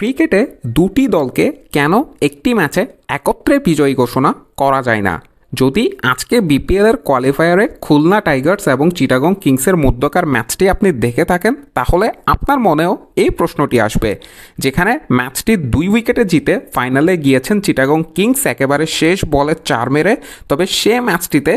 ক্রিকেটে দুটি দলকে কেন একটি ম্যাচে একত্রে বিজয়ী ঘোষণা করা যায় না? যদি আজকে বিপিএলের কোয়ালিফায়ারে খুলনা টাইগার্স এবং চিটাগং কিংসের মধ্যকার ম্যাচটি আপনি দেখে থাকেন, তাহলে আপনার মনেও এই প্রশ্নটি আসবে, যেখানে ম্যাচটি দুই উইকেটে জিতে ফাইনালে গিয়েছেন চিটাগং কিংস, একেবারে শেষ বলে চার মেরে, তবে সে ম্যাচটিতে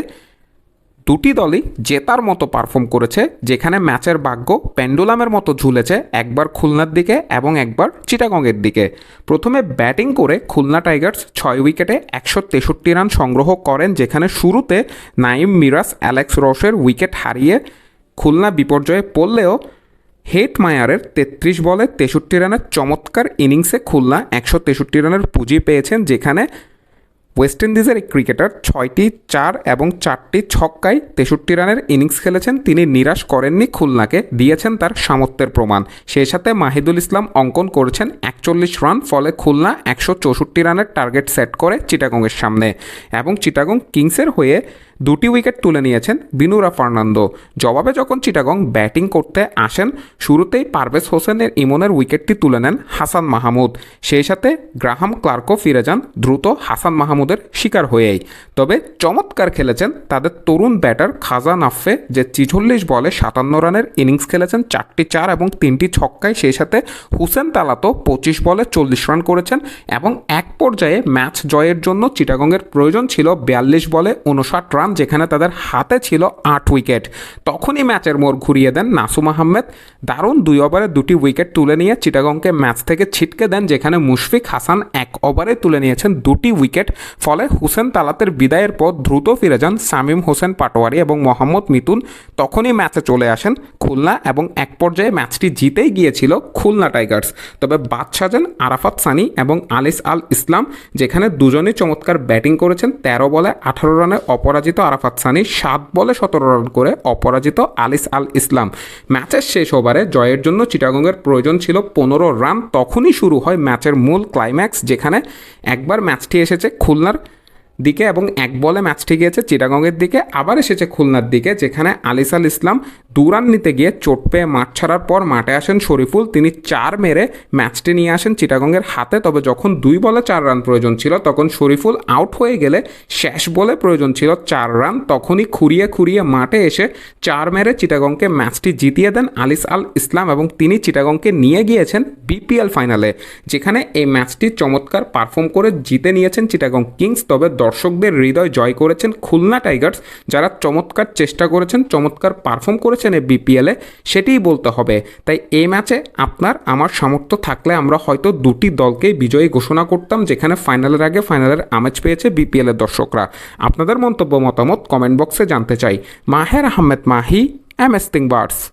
দুটি দলই জেতার মতো পারফর্ম করেছে, যেখানে ম্যাচের ভাগ্য পেন্ডুলামের মতো ঝুলেছে একবার খুলনার দিকে এবং একবার চিটাগংয়ের দিকে। প্রথমে ব্যাটিং করে খুলনা টাইগার্স ছয় উইকেটে একশো তেষট্টি রান সংগ্রহ করেন, যেখানে শুরুতে নাইম মিরাজ, অ্যালেক্স রসের উইকেট হারিয়ে খুলনা বিপর্যয়ে পড়লেও হেট মায়ারের তেত্রিশ বলে তেষট্টি রানের চমৎকার ইনিংসে খুলনা একশো তেষট্টি রানের পুঁজি পেয়েছেন, যেখানে ওয়েস্ট ইন্ডিজের এই ক্রিকেটার ছয়টি, চার এবং চারটি ছক্কায় তেষট্টি রানের ইনিংস খেলেছেন। তিনি নিরাশ করেননি, খুলনাকে দিয়েছেন তার সামর্থ্যের প্রমাণ। সেই সাথে মাহিদুল ইসলাম অঙ্কন করেছেন একচল্লিশ রান, ফলে খুলনা একশো চৌষট্টি রানের টার্গেট সেট করে চিটাগংয়ের সামনে। এবং চিটাগং কিংসের হয়ে দুটি উইকেট তুলে নিয়েছেন বিনুরা ফার্নান্দো। জবাবে যখন চিটাগং ব্যাটিং করতে আসেন, শুরুতেই পারভেজ হোসেনের ইমনের উইকেটটি তুলে নেন হাসান মাহমুদ। সেই সাথে গ্রাহাম ক্লার্কও ফিরে যান দ্রুত হাসান মাহমুদের শিকার হয়েই। তবে চমৎকার খেলেছেন তাদের তরুণ ব্যাটার খাজা নাফে যে চিচল্লিশ বলে সাতান্ন রানের ইনিংস খেলেছেন, চারটি চার এবং তিনটি ছক্কায়। সেই সাথে হুসেন তালাতো পঁচিশ বলে চল্লিশ রান করেছেন এবং এক পর্যায়ে ম্যাচ জয়ের জন্য চিটাগংয়ের প্রয়োজন ছিল বিয়াল্লিশ বলে উনষাট রান। যেখানে তাদের হাতে ছিল আট উইকেট। তখনই ম্যাচের মোড় ঘুরিয়ে দেন নাসুম আহমেদ। দারুণ দুই ওভারে দুটি উইকেট তুলে নিয়ে চিটাগংকে ম্যাচ থেকে ছিটকে দেন, যেখানে মুশফিক হাসান এক ওভারে তুলে নিয়েছেন দুটি উইকেট। ফলে হুসেন তালাতের বিদায়ের পর দ্রুত ফিরে যান সামিম হোসেন পাটোয়ারি এবং মোহাম্মদ মিতুন তখনই ম্যাচে চলে আসেন খুলনা এবং এক পর্যায়ে ম্যাচটি জিতেই গিয়েছিল খুলনা টাইগার্স। তবে বাদ সাজেন আরাফাত সানি এবং আলিস আল ইসলাম, যেখানে দুজনেই চমৎকার ব্যাটিং করেছেন। তেরো বলে আঠারো রানে অপরাজিত আরাফাত সানি সাত বলে সতেরো রান করে অপরাজিত আলিস আল ইসলাম। ম্যাচের শেষ ওভারে জয়ের জন্য চিটাগংয়ের প্রয়োজন ছিল পনেরো রান। তখনই শুরু হয় ম্যাচের মূল ক্লাইম্যাক্স যেখানে একবার ম্যাচটি এসেছে খুলনার দিকে এবং এক বলে ম্যাচটি গিয়েছে চিটাগংয়ের দিকে, আবার এসেছে খুলনার দিকে, যেখানে আলিস আল ইসলাম দু রান নিতে গিয়ে চোট পেয়ে মাঠ ছাড়ার পর মাঠে আসেন শরীফুল। তিনি চার মেরে ম্যাচটি নিয়ে আসেন চিটাগংয়ের হাতে। তবে যখন দুই বলে চার রান প্রয়োজন ছিল, তখন শরীফুল আউট হয়ে গেলে শেষ বলে প্রয়োজন ছিল চার রান। তখনই খুঁড়িয়ে খুঁড়িয়ে মাঠে এসে চার মেরে চিটাগংকে ম্যাচটি জিতিয়ে দেন আলিস আল ইসলাম এবং তিনি চিটাগংকে নিয়ে গিয়েছেন বিপিএল ফাইনালে, যেখানে এই ম্যাচটি চমৎকার পারফর্ম করে জিতে নিয়েছেন চিটাগং কিংস। তবে দর্শকদের হৃদয় জয় করেছেন খুলনা টাইগার্স, যারা চমৎকার চেষ্টা করেছেন, চমৎকার পারফর্ম করেছেন এই বিপিএলে সেটিই বলতে হবে। তাই এই ম্যাচে আপনার, আমার সামর্থ্য থাকলে আমরা হয়তো দুটি দলকে বিজয়ী ঘোষণা করতাম, যেখানে ফাইনালের আগে ফাইনালের আমেজ পেয়েছে বিপিএলের দর্শকরা। আপনাদের মন্তব্য মতামত কমেন্ট বক্সে জানতে চাই। Maher Ahmed Mahi, M S birds